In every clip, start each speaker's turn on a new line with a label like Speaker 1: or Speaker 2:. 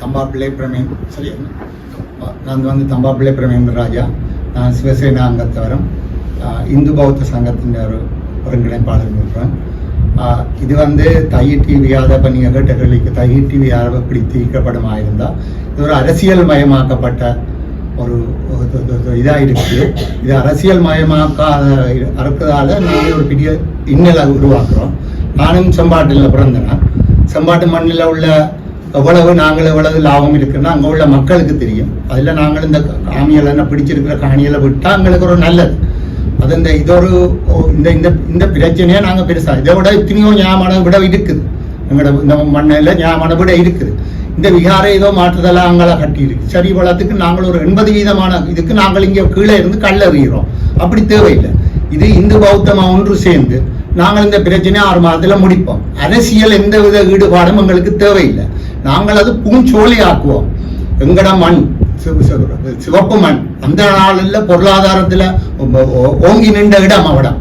Speaker 1: தம்பாப்பிள்ளை பிரமேன் சரியா நான் வந்து தம்பாப்பிள்ளை பிரமேந்திர ராஜா. நான் சிவசேனா அங்கத்தவரும். இந்து பௌத்த சங்கத்தின் ஒரு ஒருங்கிணைப்பாளர் இருக்கிறேன் இது வந்து தை டிவி யாதவ நீங்கள் கேட்ட கேள்விக்கு தை டிவி யாதவ இப்படி இது ஒரு அரசியல் மயமாக்கப்பட்ட ஒரு இதாக இருக்குது இது அரசியல் மயமாக்காத இருக்கிறதால நாங்கள் ஒரு பெரிய இன்னலை உருவாக்குறோம். நானும் செம்பாட்டில் பிறந்தேன். செம்பாட்டு மண்ணில் உள்ள எவ்வளவு நாங்கள் எவ்வளவு லாபம் இருக்குன்னா அங்கே உள்ள மக்களுக்கு தெரியும். அதில் நாங்கள் இந்த காணியெல்லாம் பிடிச்சிருக்கிற காணிகளை விட்டால் எங்களுக்கு ஒரு நல்லது. அது இந்த இதொரு இந்த இந்த இந்த பிரச்சனையை நாங்கள் பெருசாக இதை விட இத்தனையோ ஞாபகம் விட இருக்குது. எங்களோட இந்த மண்ணில் ஞாபகம் விட இருக்குது. இந்த விகாரை ஏதோ மாற்றுதலாக அங்கே கட்டியிருக்கு. சரி வளத்துக்கு நாங்கள் ஒரு எண்பது வீதமான இதுக்கு நாங்கள் இங்கே கீழே இருந்து கல்லறிகிறோம் அப்படி தேவையில்லை. இது இந்து பௌத்தமாக ஒன்று சேர்ந்து நாங்கள் இந்த பிரச்சனையை ஆறு மாதத்தில் முடிப்போம். அரசியல் எந்த வித ஈடுபாடும் எங்களுக்கு தேவையில்லை. நாங்கள் அது பூஞ்சோலி ஆக்குவோம் எங்கட மண் சிவப்பு மண். அந்த நாளில் பொருளாதாரத்தில் ஓங்கி நின்ற இடம் அவடம்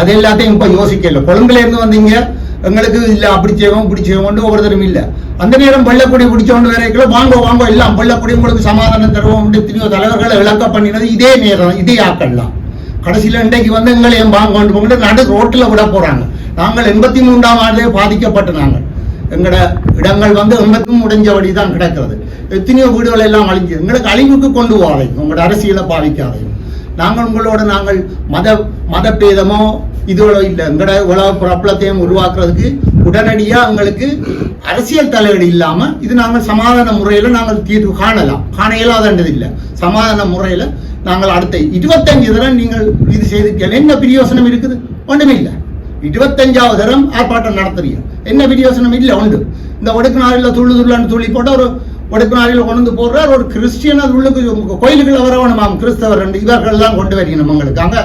Speaker 1: அது எல்லாத்தையும் இப்போ யோசிக்கல கொழும்புலேருந்து வந்தீங்க எங்களுக்கு இல்லை அப்படி செய்வோம் இப்படி செய்வோம்னு ஒவ்வொருத்தரும் இல்லை. அந்த நேரம் வெள்ளக்குடி பிடிச்சோண்டு வரைக்கும் வாங்க வாங்க எல்லாம் வெள்ளக்குடி உங்களுக்கு சமாதானம் தருவோம் எத்தனையோ தலைவர்களை இழக்க பண்ணினது இதே நேரம் இதே ஆக்கலாம் கடைசியில் இன்றைக்கு வந்து எங்களை என் வாங்க கொண்டு போகிட்டு நடு ரோட்டில் விட போறாங்க. நாங்கள் எண்பத்தி மூன்றாம் ஆண்டு பாதிக்கப்பட்டு நாங்கள். எங்களோட இடங்கள் வந்து எங்களுக்கும் முடிஞ்சபடி தான் கிடக்கிறது. எத்தனையோ வீடுகள் எல்லாம் அழிஞ்சு எங்களுக்கு அழிவுக்கு கொண்டு போகாதையும் உங்களோட அரசியலை பாதிக்காதையும் நாங்கள் உங்களோட நாங்கள் மத மத பேதமோ இதோட இல்லை. எங்களோட உலக பிரபலத்தையும் உருவாக்குறதுக்கு உடனடியாக எங்களுக்கு அரசியல் தலையீடு இல்லாமல் இது நாங்கள் சமாதான முறையில் நாங்கள் தீர்வு காணலாம். காண இயலாதது இல்லை. சமாதான முறையில் நாங்கள் அடுத்த இருபத்தஞ்சு தடவை நீங்கள் இது செய்திருக்கீங்க என்ன பிரயோசனம் இருக்குது? ஒன்றுமே இல்லை இருபத்தஞ்சாவது தரம் ஆர்ப்பாட்டம் நடத்துறீங்க. என்ன பிரயோசனம் இல்லை உண்டு. இந்த ஒடுக்குநாரில் துள்ளு துள்ளான்னு துள்ளி போட்டு ஒரு ஒடுக்குநாரில் கொண்டு வந்து போடுறார். ஒரு கிறிஸ்டியன் அது உள்ளுக்கு கோயிலுக்குள்ள வரவணுமாம் கிறிஸ்தவர் ரெண்டு இவர்கள் தான் கொண்டு வரணும் உங்களுக்கு அங்கே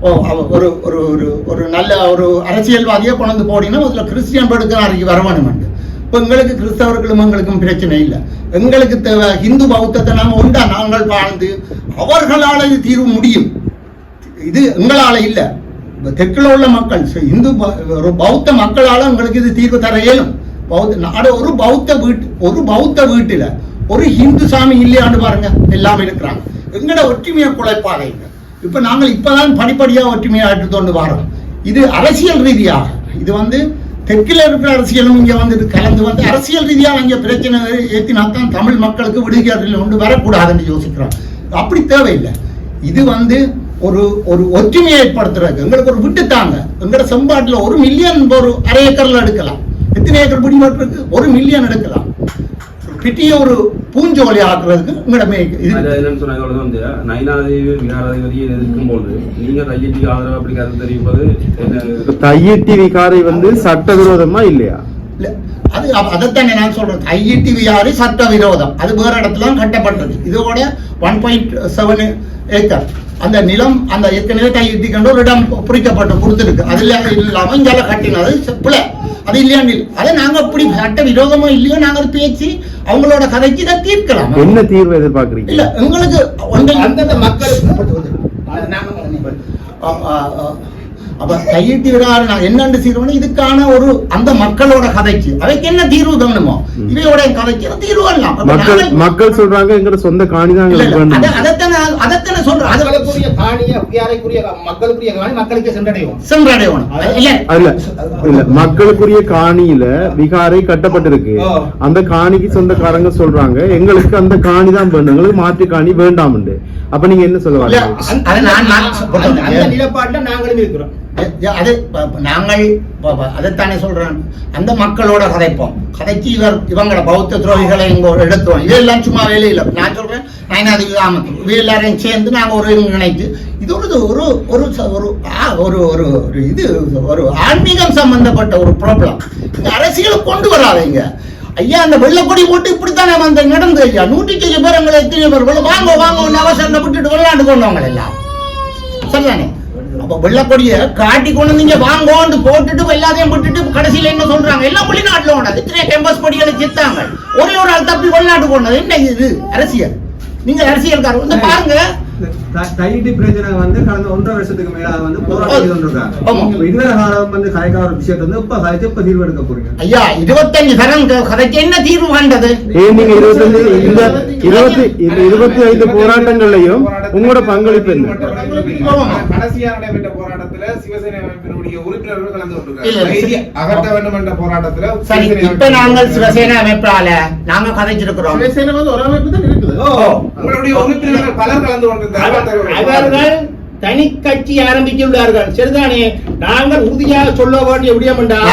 Speaker 1: ஓ, அவ- ஒரு ஒரு ஒரு ஒரு நல்ல ஒரு அரசியல்வாதியை கொண்டு போடினா அதுல கிறிஸ்டியன் படுக்கிறாருக்கு வரவணும் இப்போ எங்களுக்கு கிறிஸ்தவர்களும் எங்களுக்கும் பிரச்சனை இல்லை. எங்களுக்கு தேவை இந்து பௌத்தத்தை நாம் உண்டா? நாங்கள் வாழ்ந்து அவர்களால் இது தீர்வு முடியும். இது எங்களால் இல்லை. தெற்குல உள்ள மக்கள் இந்து ப- ஒரு பௌத்த மக்களால் உங்களுக்கு இது தீர்வு தர இயலும். பௌத்த நாடு ஒரு பௌத்த வீட்டு ஒரு பௌத்த வீட்டில் ஒரு ஹிந்து சாமி இல்லையாண்டு பாருங்க எல்லாம் இருக்கிறாங்க. எங்கட ஒற்றுமையை குலைப்பாதைங்க இப்போ நாங்கள் இப்போதான் படிப்படியாக ஒற்றுமையாக எடுத்துக்கொண்டு வரோம் இது அரசியல் ரீதியாக. இது வந்து தெற்கில் இருக்கிற அரசியலும் இங்கே வந்து இது கலந்து வந்து அரசியல் ரீதியாக இங்கே பிரச்சனை ஏற்றினாத்தான் தமிழ் மக்களுக்கு விடுதலை ஒன்று வரக்கூடாதுன்னு யோசிக்கிறோம். அப்படி தேவையில்லை. இது வந்து ஒரு ஒரு ஒற்றுமையை ஏற்படுத்துறது எங்களுக்கு ஒரு விட்டு தாங்க. எங்களோட செம்பாட்டில் ஒரு மில்லியன் ஒரு அரை ஏக்கர்ல எடுக்கலாம். எத்தனை ஏக்கர் பிடிமாட்டு இருக்கு? ஒரு மில்லியன் எடுக்கலாம். பெரிய ஒரு பூஞ்சோலி ஆக்குறதுக்கு உங்களோட
Speaker 2: என்னன்னு சொன்னா இதோட வந்து நயினாதேவி விகாராதிபதியை எதிர்க்கும் போது நீங்க தையத்துக்கு ஆதரவு அப்படி கருத்து தெரிவிப்பது
Speaker 3: தையிட்டி விகாரை வந்து சட்டவிரோதமா இல்லையா?
Speaker 1: இல்ல, அது அ- அதைத்தானே நான் சொல்றேன் ஐஇடிவிஆர் சட்ட விரோதம் அது வேற இடத்துல கட்டப்பட்டது. இதோட ஒன் பாயிண்ட் செவன் ஏக்கர். அந்த நிலம் அந்த ஏற்கனவே கையிட்டி கண்டு ஒரு இடம் குறிக்கப்பட்டு கொடுத்துருக்கு. அதுல இல்லாம இங்கால கட்டினது பிழை அது இல்லையான்னு இல்லை. அதை நாங்க அப்படி சட்ட விரோதமோ இல்லையோ நாங்க அதை பேசி அவங்களோட கதைக்கு இதை தீர்க்கலாம்.
Speaker 3: என்ன தீர்வு
Speaker 1: இல்ல
Speaker 3: எதிர்பார்க்கறீங்க
Speaker 1: எங்களுக்கு ஒன்றை
Speaker 4: அந்தந்த மக்களுக்கு
Speaker 1: அப்ப கையிட்டு விடாது நான் என்னன்னு செய்யறோம்னா இதுக்கான ஒரு அந்த மக்களோட கதைக்கு. அதைக்கு என்ன தீர்வு கவனமோ இவையோட கதைக்கு தீர்வு அப்ப
Speaker 3: மக்கள் சொல்றாங்க எங்கட சொந்த காணி தான்
Speaker 1: இல்ல,
Speaker 3: எங்களுக்கு
Speaker 1: இல்ல,
Speaker 3: வேணும்
Speaker 1: அத- அதைத்தானே சொல்றேன் அதை
Speaker 4: மக்களுக்குரிய காணிய வியாரைக்குரிய மக்களுக்குரிய காணி மக்களுக்கு சென்றடையும்.
Speaker 1: சென்றடையணும். இல்ல.
Speaker 3: இல்ல இல்ல மக்களுக்குரிய காணியில விகாரை கட்டப்பட்டிருக்கு. அந்த காணிக்கு சொந்தக்காரங்க சொல்றாங்க எங்களுக்கு அந்த காணி தான் வேணும் எங்களுக்கு மாற்று காணி வேண்டாம்னு அப்ப நீங்க என்ன சொல்ல வரீங்க?
Speaker 1: அந்த-
Speaker 4: நிலப்பாட்டுல நாங்களும் இருக்கிறோம்.
Speaker 1: அது நாங்கள் அதைத்தானே சொல்றேன். அந்த மக்களோட கதைப்போம். கதைக்கு இவர் இவங்கள பௌத்த துரோகிகளை இங்க ஒரு எடுத்தோம். இதெல்லாம் சும்மா வேலையில நான் சொல்றேன் நயனாதி கிராமத்தில் இவ எல்லாரையும் சேர்ந்து நாங்க ஒரு நினைத்து இது ஒரு ஒரு ஒரு ஒரு ஒரு ஒரு ஒரு இது ஒரு ஆன்மீகம் சம்பந்தப்பட்ட ஒரு ப்ராப்ளம் இந்த அரசியலை கொண்டு வராதீங்க. ஐயா அந்த வெள்ளக்கொடி போட்டு இப்படித்தானே அந்த நடந்து ஐயா? நூற்றி சொச்ச பேர் எங்களை எத்தனை பேர் வாங்க வாங்க அவசரம் விட்டுட்டு விளையாண்டு கொண்டவங்க எல்லாம் சரிதானே? அப்ப வெள்ளக்கொடிய காட்டி கொண்டு நீங்க வாங்கோண்டு போட்டுட்டு எல்லாத்தையும் விட்டுட்டு கடைசியில என்ன சொல்றாங்க? எல்லாம் வெளிநாட்டுல கொண்டாது. இத்தனை கேம்பஸ் கொடிகளை சித்தாங்க. ஒரே ஒரு ஆள் தப்பி வெளிநாட்டு கொண்டது என்ன இது? அரசியல். நீங்க அரசியல்காரர். வந்து பாருங்க.
Speaker 5: தையிட்டு பிரச்சனை வந்து கடந்த ஒன்றரை வருஷத்துக்கு மேலாக வந்து போராட்டம் செய்து கொண்டிருக்காங்க
Speaker 1: ஆமா.
Speaker 5: இப்ப இதுவரை காலம் வந்து கலைக்கார ஒரு விஷயத்தை வந்து இப்ப தீர்வு எடுக்க போறீங்க?
Speaker 1: ஐயா இருபத்தஞ்சு தரம் கதைக்கு என்ன தீர்வு கண்டது?
Speaker 3: நீங்க இருபத்தஞ்சு இந்த இருபத்தி இந்த இருபத்தி ஐந்து போராட்டங்கள்லயும் உங்களோட பங்களிப்பு என்ன?
Speaker 6: கடைசியா நடைபெற்ற போராட்டத்துல சிவசேனை அமைப்பினுடைய உறுப்பினர்கள் கலந்து
Speaker 1: இல்ல,
Speaker 6: கொண்டிருக்காங்க
Speaker 1: இல்ல.
Speaker 6: கைதி அகற்ற வேண்டும் என்ற போராட்டத்துல
Speaker 1: சரி இப்ப நாங்கள் சிவசேனா அமைப்பால நாங்க கதைச்சிருக்கிறோம்.
Speaker 4: சிவசேனை வந்து ஒரு அமைப்பு தான் இருக்குது
Speaker 6: ஓ, உங்களுடைய உறுப்பினர்கள் பலர் கலந்து கொண்டிருந்தார்கள்
Speaker 7: அவர்கள் தனி கட்சி ஆரம்பித்துள்ளார்கள் சரிதானே? நாங்கள் உறுதியாக சொல்ல வேண்டிய விடயம் என்றால்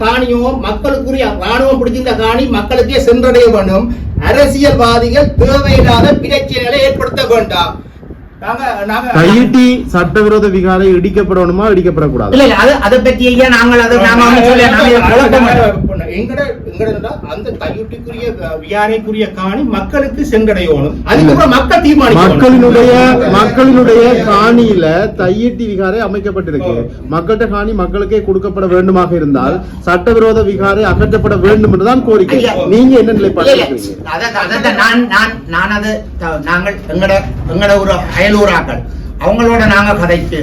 Speaker 7: காணியோ மக்களுக்குரிய ராணுவம் பிடிச்சிருந்த காணி மக்களுக்கே சென்றடைய வேண்டும். அரசியல்வாதிகள் தேவையில்லாத பிரச்சனைகளை ஏற்படுத்த வேண்டாம்.
Speaker 3: தையிட்டி சட்டவிரோத விகாரை இடிக்கப்படணுமா இடிக்கப்படக்கூடாது?
Speaker 1: இல்ல இல்ல அது அதை பத்தி ஐயா நாங்கள் அதை
Speaker 7: எங்கட அந்த கையொட்டிக்குரிய வியாரைக்குரிய காணி மக்களுக்கு சென்றடையணும். அதுக்கப்புறம் மக்கள் தீர்மானிக்கணும்.
Speaker 3: மக்களினுடைய மக்களினுடைய காணியில தையிட்டி விகாரை அமைக்கப்பட்டிருக்கு. மக்கள்கிட்ட காணி மக்களுக்கே கொடுக்கப்பட வேண்டுமாக இருந்தால் சட்டவிரோத விகாரை அகற்றப்பட வேண்டும் என்றுதான் கோரிக்கை. நீங்க என்ன நிலைப்பாடு
Speaker 1: நான் நான் நான் அது நாங்கள் எங்கட எங்கட ஒரு அயலூராக்கள் அவங்களோட நாங்க கதைச்சு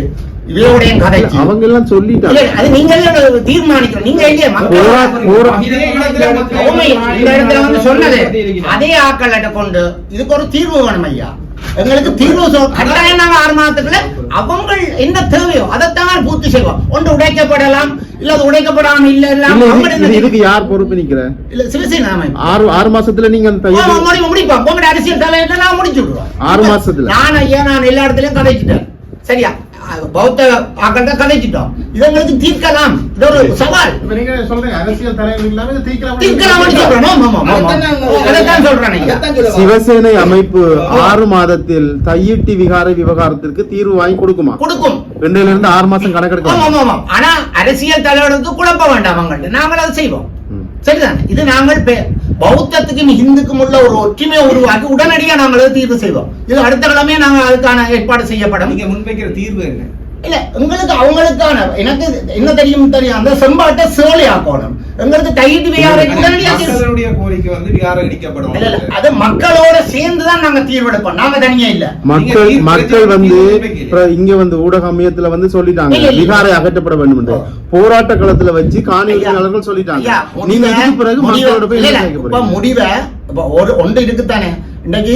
Speaker 1: இவரோடையும் கதைச்சு.
Speaker 3: அவங்க எல்லாம் சொல்லிட்டாங்க
Speaker 1: அது நீங்க தீர்மானிக்கணும். நீங்க இல்லையே? இந்த இடத்துல வந்து சொன்னது. அதே ஆக்களை கொண்டு இதுக்கு ஒரு தீர்வு வேணும் ஐயா. எங்களுக்கு தீர்வு கட்டாயம் நாங்க ஆறு மாதத்துக்குள்ள அவங்க என்ன தேவையோ அதைத்தான் பூர்த்தி செய்வோம். ஒன்று உடைக்கப்படலாம் இல்ல அது உடைக்கப்படாம இல்ல இல்ல
Speaker 3: இதுக்கு யார் பொறுப்பு நிக்கிற?
Speaker 1: இல்ல சிவசேனா
Speaker 3: ஆறு ஆறு மாசத்துல நீங்க அந்த
Speaker 1: முடிப்போம். உங்களோட அரசியல் தலைவர்கிட்ட நான் முடிச்சு விடுவோம்.
Speaker 3: ஆறு மாசத்துல?
Speaker 1: நான் ஐயா நான் எல்லா இடத்துலயும் கதைச்சிட்டேன். சரியா? பௌத்த ஆக்கள்கிட்ட கதைச்சிட்டோம் இது எங்களுக்கு தீர்க்கலாம். இது ஒரு சவால்.
Speaker 4: நீங்க சொல்றீங்க அரசியல் தலைவர் இல்லாம தீர்க்கலாம்
Speaker 1: தீர்க்கலாம் சொல்றேன்.
Speaker 3: சிவசேனை அமைப்பு ஆறு மாதத்தில் தையிட்டி விகாரை விவகாரத்திற்கு தீர்வு வாங்கி கொடுக்குமா?
Speaker 1: கொடுக்கும்.
Speaker 3: ரெண்டுல இருந்து ஆறு மாசம்
Speaker 1: ஆமா ஆனா அரசியல் தலைவருக்கு குழப்ப வேண்டாம் அவங்கள்ட்ட. நாங்கள் அதை செய்வோம். சரிதானே? இது நாங்கள் பௌத்தத்துக்கும் ஹிந்துக்கும் உள்ள ஒரு ஒற்றுமையை உருவாக்கி உடனடியாக நாங்கள் தீர்வு செய்வோம். இது அடுத்த கிழமையே நாங்கள் அதுக்கான ஏற்பாடு செய்யப்படும்.
Speaker 5: நீங்கள் முன்வைக்கிற தீர்வு என்ன?
Speaker 1: இல்ல எங்களுக்கு அவங்களுக்கான எனக்கு என்ன தெரியும் தெரியும்? அந்த செம்பாட்டை சேலை ஆக்கணும். எங்களுக்கு தீர்வு
Speaker 6: மக்களுடைய கோரிக்கை வந்து இடிக்கப்படும்.
Speaker 1: இல்ல, அது மக்களோட சேர்ந்து தான் நாங்க தீர்வெடுப்போம். நாங்க தனியா இல்ல.
Speaker 3: மக்கள் மக்கள் வந்து இங்க வந்து ஊடக அமையத்துல வந்து சொல்லிட்டாங்க. விகாரை அகற்றப்பட வேண்டும் என்று. போராட்ட களத்துல வச்சு காணி
Speaker 1: ஐயா,
Speaker 3: உரிமையாளர்கள் சொல்லிட்டாங்க நீங்க
Speaker 1: முடிவை-
Speaker 3: இதுக்கு பிறகு மக்களோட போய்?
Speaker 1: முடிவை இப்ப ஒரு ஒன்று இருக்குத்தானே? இன்னைக்கு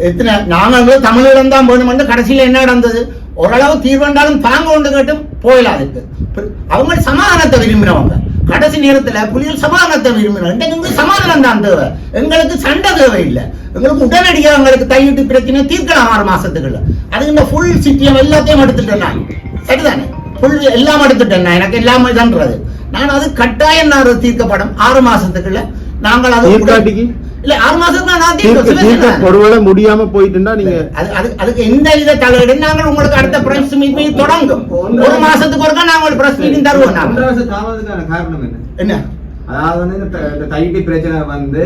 Speaker 1: எத்தனை நாங்க தமிழீழம் தான் வேணுமென்று கடைசியில என்ன நடந்தது? ஓரளவு தீர்வண்டாலும் தாங்க ஒன்று கேட்டும் போயிடலாம் அதுக்கு அவங்க சமாதானத்தை விரும்பினவங்க. கடைசி நேரத்துல புலிகள் சமாதானத்தை விரும்பினோம் எங்களுக்கு சமாதானம் தான் தேவை. எங்களுக்கு சண்டை தேவை இல்லை எங்களுக்கு உடனடியாக எங்களுக்கு தையிட்டு பிரச்சனை தீர்க்கலாம் ஆறு மாசத்துக்குள்ள. அது இந்த ஃபுல் சிட்டியம் எல்லாத்தையும் எடுத்துட்டேன் நான். சரிதானே? ஃபுல் எல்லாம் எடுத்துட்டேன் நான். எனக்கு எல்லாமே தான்றது நான் அது கட்டாயம் நான் தீர்க்கப்படும். ஆறு மாசத்துக்குள்ள நாங்கள் அது இல்ல ஆறு மாசத்துக்கு நான்
Speaker 3: தீர்க்க. ஒருவேளை முடியாம போயிட்டுண்டா நீங்க
Speaker 1: அது அது அதுக்கு எந்த வித தலையீடு நாங்கள் உங்களுக்கு அடுத்த பிரஸ் மீட்டிங் தொடங்கும். ஒரு மாசத்துக்கு ஒருக்கா நாங்கள் பிரஸ் மீட்டிங் தருவோம்
Speaker 5: காரணம் என்ன?
Speaker 1: என்ன?
Speaker 5: அதாவது வந்து இந்த த- இந்த தையிட்டி பிரச்சனை வந்து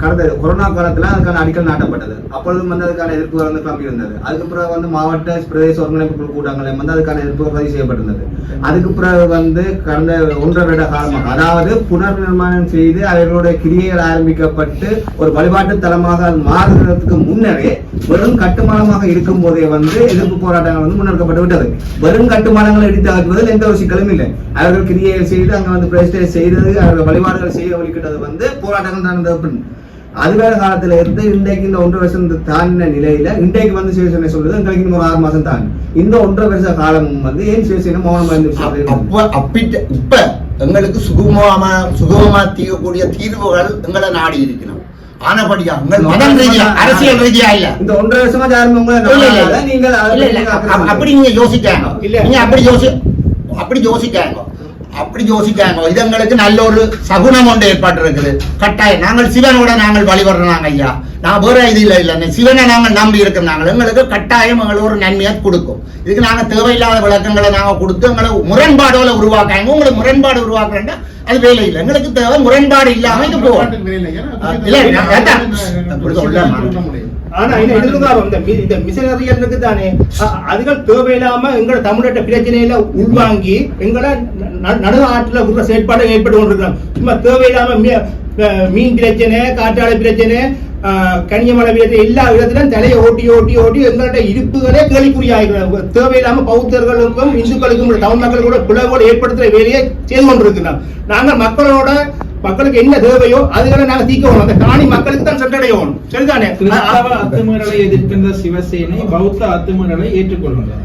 Speaker 5: கடந்த கொரோனா காலத்துல அதுக்கான அடிக்கல் நாட்டப்பட்டது. அப்பொழுதும் வந்து அதுக்கான எதிர்ப்பு வந்து கிளம்பி இருந்தது. அதுக்கு பிறகு வந்து மாவட்ட பிரதேச ஒருங்கிணைப்பு குழு கூட்டங்களில் வந்து அதுக்கான எதிர்ப்பு பதிவு செய்யப்பட்டிருந்தது. அதுக்கு பிறகு வந்து கடந்த ஒன்றரை வருட காலமாக அதாவது புனர் நிர்மாணம் செய்து அவர்களுடைய கிரியைகள் ஆரம்பிக்கப்பட்டு ஒரு வழிபாட்டு தலமாக அது மாறுகிறதுக்கு முன்னரே வெறும் கட்டுமானமாக இருக்கும் போதே வந்து எதிர்ப்பு போராட்டங்கள் வந்து முன்னெடுக்கப்பட்டு விட்டது. வெறும் கட்டுமானங்களை இடித்து ஆக்குவதில் எந்த ஒரு சிக்கலும் இல்லை. அவர்கள் கிரியைகள் செய்து அங்க வந்து பிரதிஷ்டை செய்தது அவர்கள் வழிபாடுகள் செய்ய வழிகிட்டது வந்து போராட்டங்கள் நடந்தது வேற காலத்துல இருந்து இன்றைக்கு இந்த ஒன்றரை வருஷம் தாண்டின நிலையில இன்றைக்கு வந்து சிவசேனை சொல்றது எங்களுக்கு இன்னும் ஒரு ஆறு மாசம் தான் இந்த ஒன்றரை வருஷ காலம் வந்து ஏன் சிவசேனை மௌனமா இருந்து
Speaker 1: அப்ப அப்பிட்ட இப்ப எங்களுக்கு சுகமமா சுகமமா தீரக்கூடிய தீர்வுகள் எங்களை நாடி இருக்கணும் ஆனபடியா மதம் ரீதியா அரசியல் ரீதியா இல்ல.
Speaker 5: இந்த ஒன்றரை வருஷமா யாருமே அதை அக்கறை
Speaker 1: அப்படி நீங்க யோசிக்காங்க. நீங்க அப்படி யோசி அப்படி யோசிக்காங்க. அப்படி யோசிக்காங்க இது எங்களுக்கு நல்ல ஒரு சகுனம் ஒன்று ஏற்பாட்டு இருக்குது கட்டாயம் நாங்கள் சிவனோட நாங்கள் வழிபடுறாங்க ஐயா. நான் வேற இது இல்லை இல்லை. சிவனை நாங்கள் நம்பி இருக்கிறாங்க எங்களுக்கு கட்டாயம் எங்களுக்கு ஒரு நன்மையை கொடுக்கும். இதுக்கு நாங்க தேவையில்லாத விளக்கங்களை நாங்க கொடுத்து எங்களை முரண்பாடோல உருவாக்காங்க. உங்களுக்கு முரண்பாடு உருவாக்குறேன்டா அது வேலை இல்லை. எங்களுக்கு தேவை முரண்பாடு இல்லாம இது போகும் இல்ல, நான் அதான். அப்படி சொல்லலாம்.
Speaker 7: ஆனா என்ன எதிர்காலம் இந்த மி- இந்த மிஷனரியல் இருக்கு தானே அ- அதுகள் தேவையில்லாம எங்களை தமிழட்ட பிரச்சனையில உள்வாங்கி எங்களை நடு ஆற்றுல விடுற செயற்பாடு ஏற்பட்டு கொண்டிருக்கிறோம் சும்மா தேவையில்லாம மீ- அஹ் மீன் பிரச்சனை காற்றாலை பிரச்சனை ஆஹ், கனியமலை வீரத்தில் எல்லா இடத்திலும் தலையை ஓட்டி ஓட்டி ஓட்டி எங்கள்கிட்ட இருப்புகளே கேள்விக்குறியாகிறது தேவையில்லாம பௌத்தர்களுக்கும் இந்துக்களுக்கும் உள்ள தமிழ் மக்கள் கூட பிளவோடு ஏற்படுத்துற வேலையை செய்து கொண்டிருக்கிறோம் நாங்கள் மக்களோட மக்களுக்கு என்ன தேவையோ அதுகளை நாங்க தீக்கணும் அந்த காணி மக்களுக்கு தான் சென்றடையணும். சரிதானே?
Speaker 6: கிறிஸ்தவ அத்துமீறலை எதிர்க்கின்ற சிவசேனை பௌத்த அத்துமீறலை ஏற்றுக்கொள்கின்றது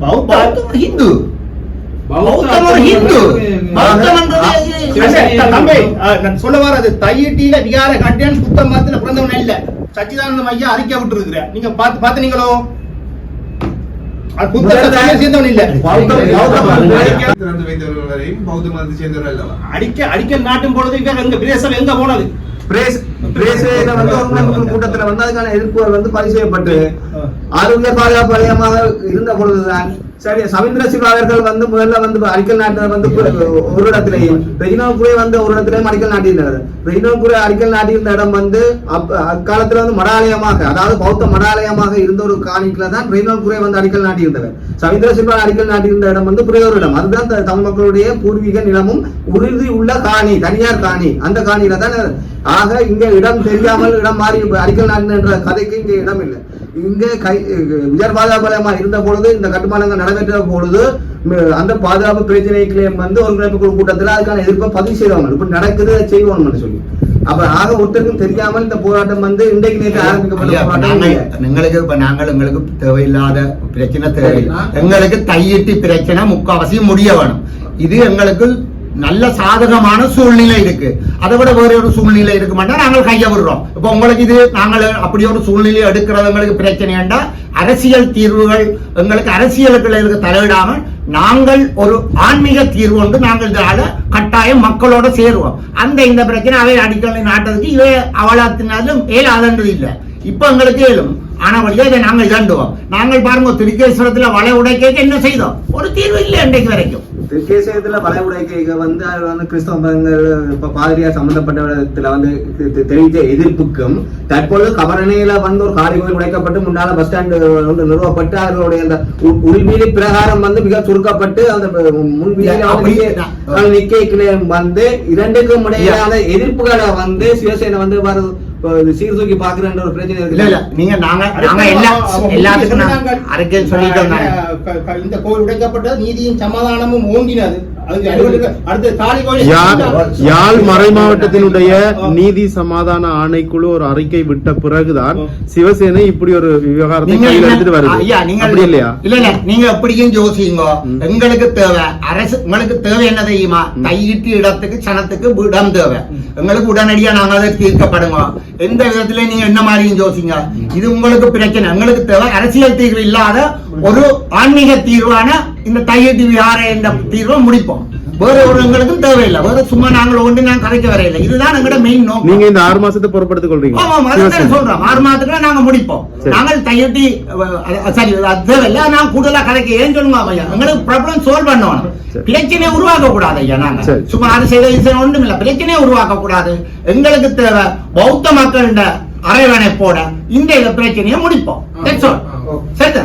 Speaker 4: பௌத்தம் ஹிந்து பௌத்தம் ஒரு ஹிந்து.
Speaker 7: தம்பி நான் சொல்ல வர்றது தையிட்டியில விகார கட்டியான் சுத்த மதத்துல பிறந்தவன் இல்ல. சச்சிதானந்தம் ஐயா அறிக்கை விட்டு இருக்கிற நீங்க அது
Speaker 6: பௌத்த
Speaker 7: அடிக்கல் நாட்டும் பொழுது எங்க போனது?
Speaker 5: கூட்டத்துல வந்து அதுக்கான வந்து பதிவு செய்யப்பட்டு ஆரோக்கிய பாதுகாப்பு வலயமாக இருந்த பொழுதுதான் சரி சவீந்திர சிவா அவர்கள் வந்து முதல்ல வந்து அடிக்கல் நாட்டு வந்து ஒரு இடத்திலையும் ரெஜினோபுரே வந்து ஒரு இடத்திலையும் அடிக்கல் நாட்டியிருந்தார் ரெஜினோபுரே அடிக்கல் நாட்டியிருந்த இடம் வந்து அப்ப அக்காலத்துல வந்து மடாலயமாக அதாவது பௌத்த மடாலயமாக இருந்த ஒரு காணிக்குல தான் ரெஜினோபுரே வந்து அடிக்கல் நாட்டியிருந்தவர் சவீந்திர சிவா அடிக்கல் நாட்டியிருந்த இடம் வந்து புரியோர் இடம். அதுதான் தமிழ் மக்களுடைய பூர்வீக நிலமும் உறுதி உள்ள காணி தனியார் காணி. அந்த காணியில தான் ஆக இங்க இடம் தெரியாமல் இடம் மாறி அடிக்கல் நாட்டின கதைக்கு இங்க இடம் இல்லை இங்க கை உயர் பாதுகாப்பு இருந்த பொழுது இந்த கட்டுமானங்கள் நடைபெற்ற பொழுது அந்த பாதுகாப்பு பிரச்சனைகளே வந்து ஒருங்கிணைப்பு குழு கூட்டத்தில் அதுக்கான எதிர்ப்பை பதிவு செய்வாங்க இப்ப நடக்குது செய்வோம்னு சொல்லி. அப்ப ஆக ஒருத்தருக்கும் தெரியாமல் இந்த போராட்டம் வந்து இன்றைக்கு நேற்று ஆரம்பிக்கப்பட்ட.
Speaker 1: எங்களுக்கு இப்ப நாங்கள் எங்களுக்கு தேவையில்லாத பிரச்சனை தேவையில்லை? எங்களுக்கு தையிட்டு பிரச்சனை முக்காவாசி முடிய வேணும். இது எங்களுக்கு நல்ல சாதகமான சூழ்நிலை இருக்கு. அதை விட வேற ஒரு சூழ்நிலை இருக்கு மாட்டா நாங்கள் கைய விடுறோம். இப்ப உங்களுக்கு இது நாங்கள் அப்படி ஒரு சூழ்நிலை எடுக்கிறது எங்களுக்கு பிரச்சனை என்றா அரசியல் தீர்வுகள் எங்களுக்கு அரசியலுக்கு தலையிடாம நாங்கள் ஒரு ஆன்மீக தீர்வு வந்து நாங்கள் இதால கட்டாயம் மக்களோட சேருவோம். அந்த இந்த பிரச்சனை அவை அடிக்கடி நாட்டதுக்கு இவை அவலாத்தினாலும் ஏலாதன்றது இல்லை. இப்ப எங்களுக்கு ஏழும். ஆனா வழியா இதை நாங்கள் இதாண்டுவோம் நாங்கள் பாருங்க திருக்கேஸ்வரத்துல வலை உடைக்க என்ன செய்தோம்? ஒரு தீர்வு இல்லை இன்றைக்கு வரைக்கும்.
Speaker 5: திருக்கேசயத்துல வலை உடைக்க வந்து அது வந்து கிறிஸ்தவ இப்ப பாதிரியார் சம்பந்தப்பட்ட இடத்துல வந்து தெரிவித்த எதிர்ப்புக்கும் தற்பொழுது கபரணையில வந்து ஒரு காடி கோயில் உடைக்கப்பட்டு முன்னால பஸ் ஸ்டாண்டு வந்து நிறுவப்பட்டு அதனுடைய அந்த உள்- உள்வீதி பிரகாரம் வந்து மிக சுருக்கப்பட்டு அந்த முன்வீதியில வந்து
Speaker 1: அப்படி-
Speaker 5: நிக்க- அந்த நிக்கைக்குள்ளே வந்து இரண்டுக்கும் இடையிலான எதிர்ப்புகளை வந்து சிவசேனை வந்து சீர்தூக்கி பாக்குறன்ற ஒரு பிரச்சனை
Speaker 1: இல்ல இல்ல.
Speaker 5: இருக்கு
Speaker 1: நீங்க நாங்க நாங்க எல்லா எல்லாத்துக்கும்
Speaker 7: க- க- இந்த கோயில் உடைக்கப்பட்டது நீதியும் சமாதானமும் ஓங்கினது.
Speaker 3: யாழ் மறை மாவட்டத்தினுடைய நீதி சமாதான ஆணைக்குழு ஒரு அறிக்கை விட்ட பிறகுதான் சிவசேனை இப்படி ஒரு விவகாரத்தை கையில் எடுத்துட்டு வருது. அப்படி இல்லையா?
Speaker 1: இல்ல இல்ல நீங்க எப்படியும் யோசிங்க எங்களுக்கு தேவை அரசு உங்களுக்கு தேவை என்ன தெரியுமா? கையிட்டு இடத்துக்கு சனத்துக்கு இடம் தேவை. எங்களுக்கு உடனடியா நாங்க அதை தீர்க்கப்படுங்க. எந்த விதத்துல நீங்க என்ன மாதிரியும் யோசிங்க? இது உங்களுக்கு பிரச்சனை. எங்களுக்கு தேவை அரசியல் தீர்வு இல்லாத ஒரு ஆன்மீக தீர்வான இந்த தையட்டி விகார என்ற தீர்வை முடிப்போம் வேற ஒரு எங்களுக்கும் தேவையில்லை வேற சும்மா நாங்கள் ஒன்று நான் கதைக்க வரையில்லை இதுதான் எங்களோட மெயின் நோக்கம்
Speaker 3: நீங்க இந்த ஆறு மாசத்தை பொறுப்படுத்திக் கொள்றீங்க
Speaker 1: ஆமா, அதுதான். சொல்றோம். ஆறு மாதத்துக்குள்ள நாங்க முடிப்போம்.
Speaker 3: சரி.
Speaker 1: நாங்கள் தையட்டி, அஹ், சரி, அது தேவையில்ல. நான் கூடுதலா கதைக்க ஏன் சொல்லுங்க ஐயா? எங்களுக்கு problem solve பண்ணணும்.
Speaker 3: சரி.
Speaker 1: பிரச்சனையை உருவாக்க கூடாது ஐயா நாங்க.
Speaker 3: சரி.
Speaker 1: சும்மா அது செய்த இது ஒண்ணும் இல்ல. பிரச்சனையை உருவாக்க கூடாது. எங்களுக்கு தேவை பௌத்த மக்களின் அரவணைப்போட இந்த பிரச்சனையை முடிப்போம். சரிதான்